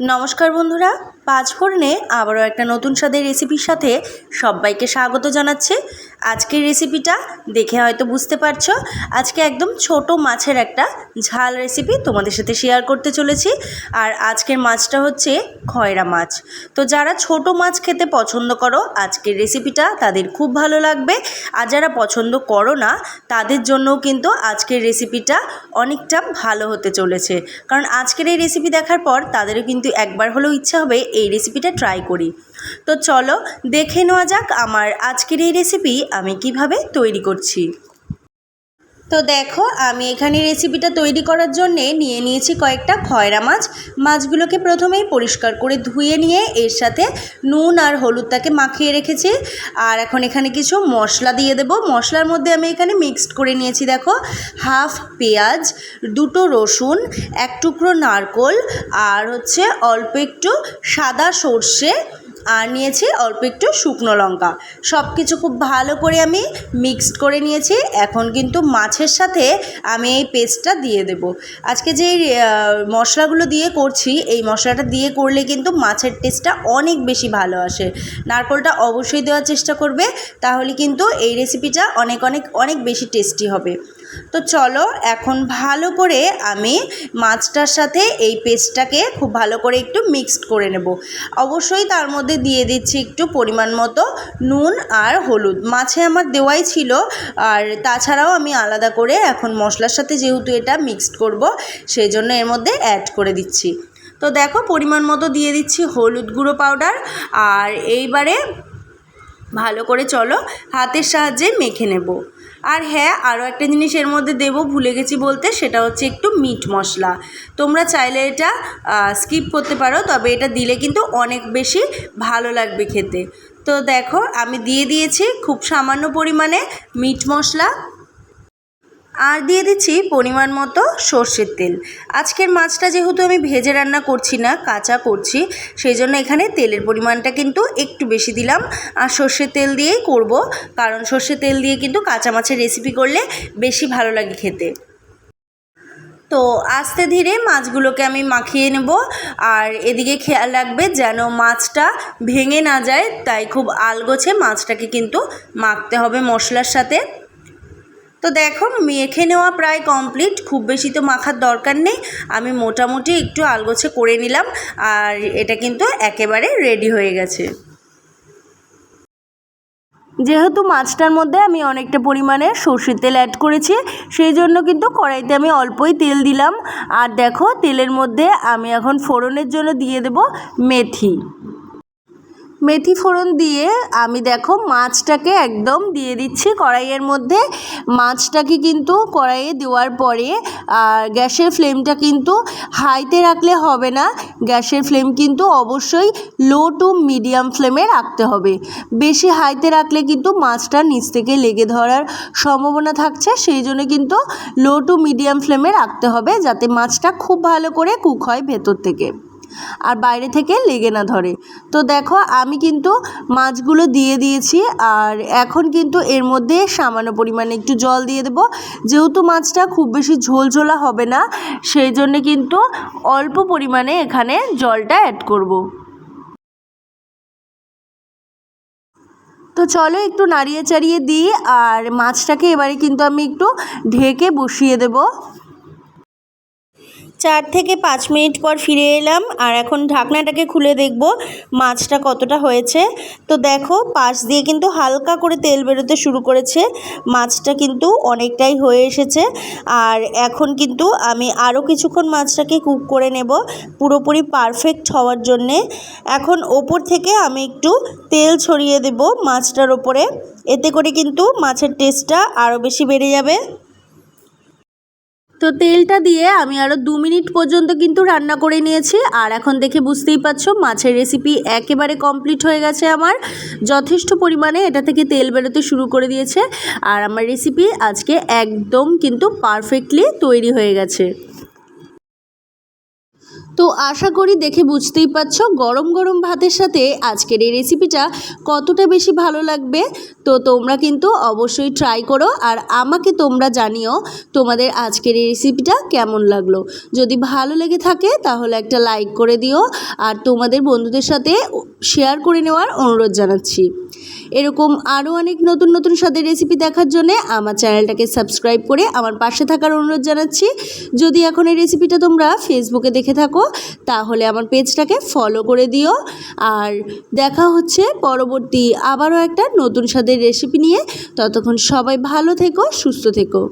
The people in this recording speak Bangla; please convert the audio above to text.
নমস্কার বন্ধুরা, পাঁচফোড়নে আবারও একটা নতুন স্বাদের রেসিপির সাথে সবাইকে স্বাগত জানাচ্ছি। আজকের রেসিপিটা দেখে হয়তো বুঝতে পারছ, আজকে একদম ছোট মাছের একটা ঝাল রেসিপি তোমাদের সাথে শেয়ার করতে চলেছি। আর আজকের মাছটা হচ্ছে খয়রা মাছ। তো যারা ছোট মাছ খেতে পছন্দ করো, আজকের রেসিপিটা তাদের খুব ভালো লাগবে। আর যারা পছন্দ করো না, তাদের জন্যও কিন্তু আজকের রেসিপিটা অনেকটা ভালো হতে চলেছে। কারণ আজকের এই রেসিপি দেখার পর তাদেরও কিন্তু একবার হলেও ইচ্ছা হবে এই রেসিপিটা ট্রাই করি। তো চলো দেখে নেওয়া যাক আমার আজকের এই রেসিপি আমি কীভাবে তৈরি করছি। তো দেখো, আমি এখানে রেসিপিটা তৈরি করার জন্যে নিয়ে নিয়েছি কয়েকটা খয়রা মাছ। মাছগুলোকে প্রথমেই পরিষ্কার করে ধুয়ে নিয়ে এর সাথে নুন আর হলুদটাকে মাখিয়ে রেখেছি। আর এখন এখানে কিছু মশলা দিয়ে দেবো। মশলার মধ্যে আমি এখানে মিক্সড করে নিয়েছি, দেখো হাফ পেঁয়াজ, দুটো রসুন, এক টুকরো নারকোল, আর হচ্ছে অল্প একটু সাদা সর্ষে আর নিয়েছি অল্প একটু শুকনো লঙ্কা। সব কিছু খুব ভালো করে আমি মিক্সড করে নিয়েছি। এখন কিন্তু মাছের সাথে আমি এই পেস্টটা দিয়ে দেব। আজকে যে মশলাগুলো দিয়ে করছি, এই মশলাটা দিয়ে করলে কিন্তু মাছের টেস্টটা অনেক বেশি ভালো আসে। নারকোলটা অবশ্যই দেওয়ার চেষ্টা করবে, তাহলে কিন্তু এই রেসিপিটা অনেক অনেক অনেক বেশি টেস্টি হবে। তো চলো, এখন ভালো করে আমি মাছটার সাথে এই পেস্টটাকে খুব ভালো করে একটু মিক্সড করে নেব। অবশ্যই তার মধ্যে দিয়ে দিচ্ছি একটু পরিমাণ মতো নুন আর হলুদ। মাছে আমার দেওয়াই ছিল, আর তাছাড়াও আমি আলাদা করে এখন মশলার সাথে যেহেতু এটা মিক্সড করব, সেই জন্য এর মধ্যে অ্যাড করে দিচ্ছি। তো দেখো, পরিমাণ মতো দিয়ে দিচ্ছি হলুদ গুঁড়ো পাউডার, আর এইবারে ভালো করে চলো হাতের সাহায্যে মেখে নেব। আর হ্যাঁ আরও একটা জিনিস এর মধ্যে দেব, ভুলে গেছি বলতে, সেটা হচ্ছে একটু মিট মশলা। তোমরা চাইলে এটা স্কিপ করতে পারো, তবে এটা দিলে কিন্তু অনেক বেশি ভালো লাগবে খেতে। তো দেখো, আমি দিয়ে দিয়েছি খুব সামান্য পরিমাণে মিট মশলা। আর দিয়ে দিচ্ছি পরিমাণ মতো সর্ষের তেল। আজকের মাছটা যেহেতু আমি ভেজে রান্না করছি না, কাঁচা করছি, সেই জন্য এখানে তেলের পরিমাণটা কিন্তু একটু বেশি দিলাম। আর সর্ষের তেল দিয়েই করব, কারণ সর্ষের তেল দিয়ে কিন্তু কাঁচা মাছের রেসিপি করলে বেশি ভালো লাগে খেতে। তো আস্তে ধীরে মাছগুলোকে আমি মাখিয়ে নেব, আর এদিকে খেয়াল রাখবে যেন মাছটা ভেঙে না যায়, তাই খুব আলগোছে মাছটাকে কিন্তু মাখতে হবে মশলার সাথে। তো দেখো, মেখে নেওয়া প্রায় কমপ্লিট খুব বেশি তো মাখার দরকার নেই। আমি মোটামুটি একটু আলগোছে করে নিলাম আর এটা কিন্তু একেবারে রেডি হয়ে গেছে। যেহেতু মাছটার মধ্যে আমি অনেকটা পরিমাণে সর্ষের তেল অ্যাড করেছি, সেই জন্য কিন্তু কড়াইতে আমি অল্পই তেল দিলাম। আর দেখো, তেলের মধ্যে আমি এখন ফোড়নের জন্য দিয়ে দেব মেথি। মেথি ফোড়ন দিয়ে আমি দেখো মাছটাকে একদম দিয়ে দিচ্ছি কড়াইয়ের মধ্যে। মাছটাকে কিন্তু কড়াইয়ে দেওয়ার পরে, আর গ্যাসের ফ্লেমটা কিন্তু হাইতে রাখলে হবে না। গ্যাসের ফ্লেম কিন্তু অবশ্যই লো টু মিডিয়াম ফ্লেমে রাখতে হবে। বেশি হাইতে রাখলে কিন্তু মাছটা নিচ থেকে লেগে ধরার সম্ভাবনা থাকছে। সেই জন্য কিন্তু লো টু মিডিয়াম ফ্লেমে রাখতে হবে যাতে মাছটা খুব ভালো করে কুক হয় ভেতর থেকে। আর বাইরে থেকে লেগে না ধরে। তো দেখো, আমি কিন্তু মাছগুলো দিয়ে দিয়েছি আর এখন কিন্তু এর মধ্যে সামান্য পরিমাণে একটু জল দিয়ে দেবো। যেহেতু মাছটা খুব বেশি ঝোলঝোলা হবে না, সেই জন্যে কিন্তু অল্প পরিমাণে এখানে জলটা অ্যাড করব। তো চলো একটু নাড়িয়ে চাড়িয়ে দিই আর মাছটাকে এবারে কিন্তু আমি একটু ঢেকে বসিয়ে দেবো। চার থেকে পাঁচ মিনিট পর ফিরে এলাম আর এখন ঢাকনাটাকে খুলে দেখব মাছটা কতটা হয়েছে। তো দেখো, পাশ দিয়ে কিন্তু হালকা করে তেল বেরোতে শুরু করেছে। মাছটা কিন্তু অনেকটাই হয়ে এসেছে। আর এখন কিন্তু আমি আরও কিছুক্ষণ মাছটাকে কুক করে নেব পুরোপুরি পারফেক্ট হওয়ার জন্যে। এখন ওপর থেকে আমি একটু তেল ছড়িয়ে দেব মাছটার ওপরে। এতে করে কিন্তু মাছের টেস্টটা আরও বেশি বেড়ে যাবে। তো তেলটা দিয়ে আমি আরও দু মিনিট পর্যন্ত কিন্তু রান্না করে নিয়েছি। আর এখন দেখে বুঝতেই পারছ, মাছের রেসিপি একেবারে কমপ্লিট হয়ে গেছে আমার। যথেষ্ট পরিমাণে এটা থেকে তেল বেরোতে শুরু করে দিয়েছে। আর আমার রেসিপি আজকে একদম কিন্তু পারফেক্টলি তৈরি হয়ে গেছে। তো আশা করি দেখে বুঝতেই পারছ গরম গরম ভাতের সাথে আজকের এই রেসিপিটা কতটা বেশি ভালো লাগবে। তো তোমরা কিন্তু অবশ্যই ট্রাই করো আর আমাকে তোমরা জানিও তোমাদের আজকের এই রেসিপিটা কেমন লাগল। যদি ভালো লেগে থাকে তাহলে একটা লাইক করে দিও আর তোমাদের বন্ধুদের সাথে শেয়ার করে নেওয়ার অনুরোধ জানাচ্ছি। এরকম আরও অনেক নতুন নতুন স্বাদের রেসিপি দেখার জন্য আমার চ্যানেলটাকে সাবস্ক্রাইব করে আমার পাশে থাকার অনুরোধ জানাচ্ছি। যদি এখন এই রেসিপিটা তোমরা ফেসবুকে দেখে থাকো, তাহলে আমার পেজটাকে ফলো করে দিও। আর দেখা হচ্ছে পরবর্তী আবারও একটা নতুন স্বাদের রেসিপি নিয়ে। ততক্ষণ সবাই ভালো থেকো, সুস্থ থেকো।